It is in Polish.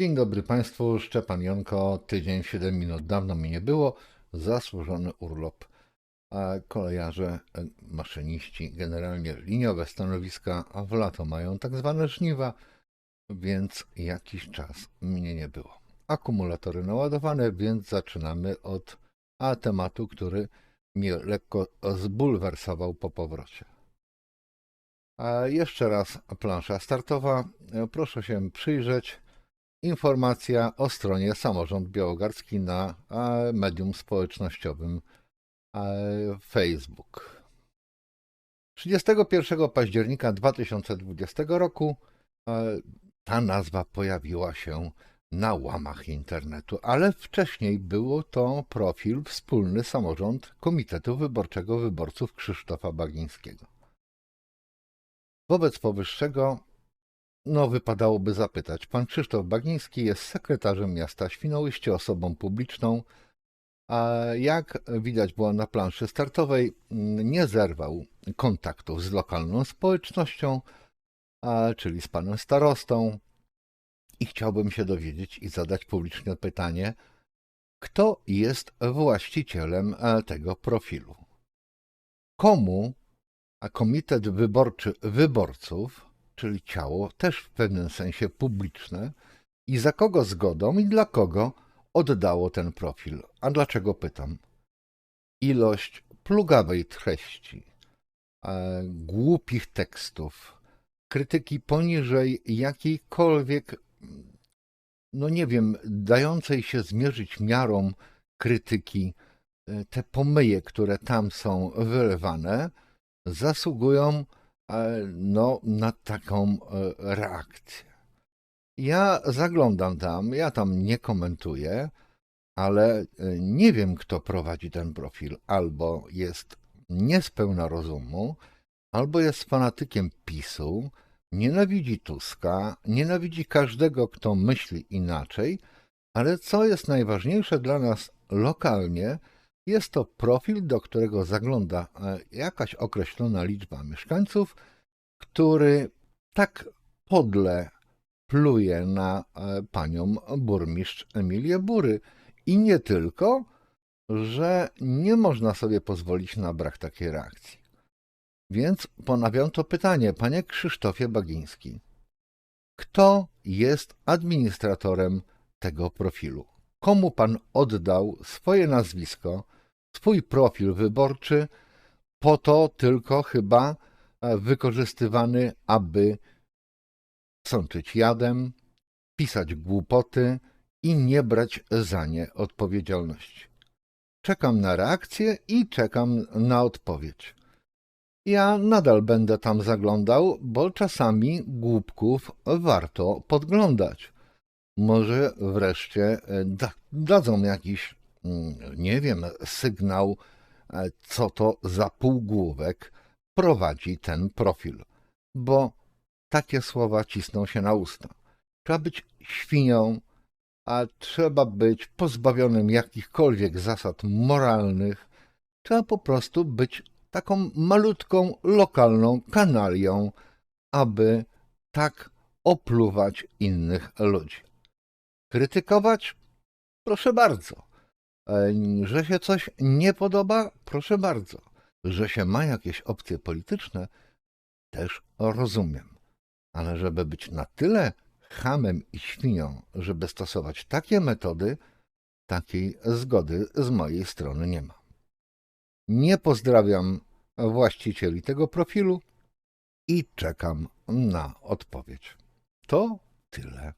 Dzień dobry Państwu, Szczepan Jonko, tydzień 7 minut, dawno mi nie było, zasłużony urlop. Kolejarze, e, maszyniści, generalnie liniowe stanowiska w lato mają tak zwane żniwa, więc jakiś czas mnie nie było. Akumulatory naładowane, więc zaczynamy od a tematu, który mnie lekko zbulwersował po powrocie. A jeszcze raz plansza startowa. E, Proszę się przyjrzeć. Informacja o stronie Samorząd Białogardzki na e, medium społecznościowym e, Facebook. 31 października 2020 roku e, ta nazwa pojawiła się na łamach internetu, ale wcześniej było to profil wspólny samorząd Komitetu Wyborczego Wyborców Krzysztofa Bagińskiego. Wobec powyższego no, wypadałoby zapytać. Pan Krzysztof Bagiński jest sekretarzem miasta Świnoujście, osobą publiczną, a jak widać było na planszy startowej, mm, nie zerwał kontaktów z lokalną społecznością, a, czyli z panem starostą. I chciałbym się dowiedzieć i zadać publicznie pytanie, kto jest właścicielem e, tego profilu? Komu a Komitet Wyborczy Wyborców czyli ciało, też w pewnym sensie publiczne, i za kogo zgodą i dla kogo oddało ten profil. A dlaczego pytam? Ilość plugawej treści, e, głupich tekstów, krytyki poniżej jakiejkolwiek, no nie wiem, dającej się zmierzyć miarą krytyki, e, te pomyje, które tam są wylewane, zasługują no, na taką e, reakcję. Ja zaglądam tam, ja tam nie komentuję, ale e, nie wiem, kto prowadzi ten profil. Albo jest niespełna rozumu, albo jest fanatykiem PiSu, nienawidzi Tuska, nienawidzi każdego, kto myśli inaczej, ale co jest najważniejsze dla nas lokalnie, jest to profil, do którego zagląda e, jakaś określona liczba mieszkańców, który tak podle pluje na e, panią burmistrz Emilię Bury. I nie tylko, że nie można sobie pozwolić na brak takiej reakcji. Więc ponawiam to pytanie, panie Krzysztofie Bagiński. Kto jest administratorem tego profilu? Komu pan oddał swoje nazwisko, swój profil wyborczy, po to tylko chyba e, wykorzystywany, aby sączyć jadem, pisać głupoty i nie brać za nie odpowiedzialności. Czekam na reakcję i czekam na odpowiedź. Ja nadal będę tam zaglądał, bo czasami głupków warto podglądać. Może wreszcie e, da, dadzą jakiś nie wiem, sygnał, e, co to za półgłówek prowadzi ten profil, bo takie słowa cisną się na usta. Trzeba być świnią, a trzeba być pozbawionym jakichkolwiek zasad moralnych. Trzeba po prostu być taką malutką, lokalną kanalią, aby tak opluwać innych ludzi. Krytykować? Proszę bardzo. Że się coś nie podoba, proszę bardzo. Że się ma jakieś opcje polityczne, też rozumiem. Ale żeby być na tyle chamem i świnią, żeby stosować takie metody, takiej zgody z mojej strony nie ma. Nie pozdrawiam właścicieli tego profilu i czekam na odpowiedź. To tyle.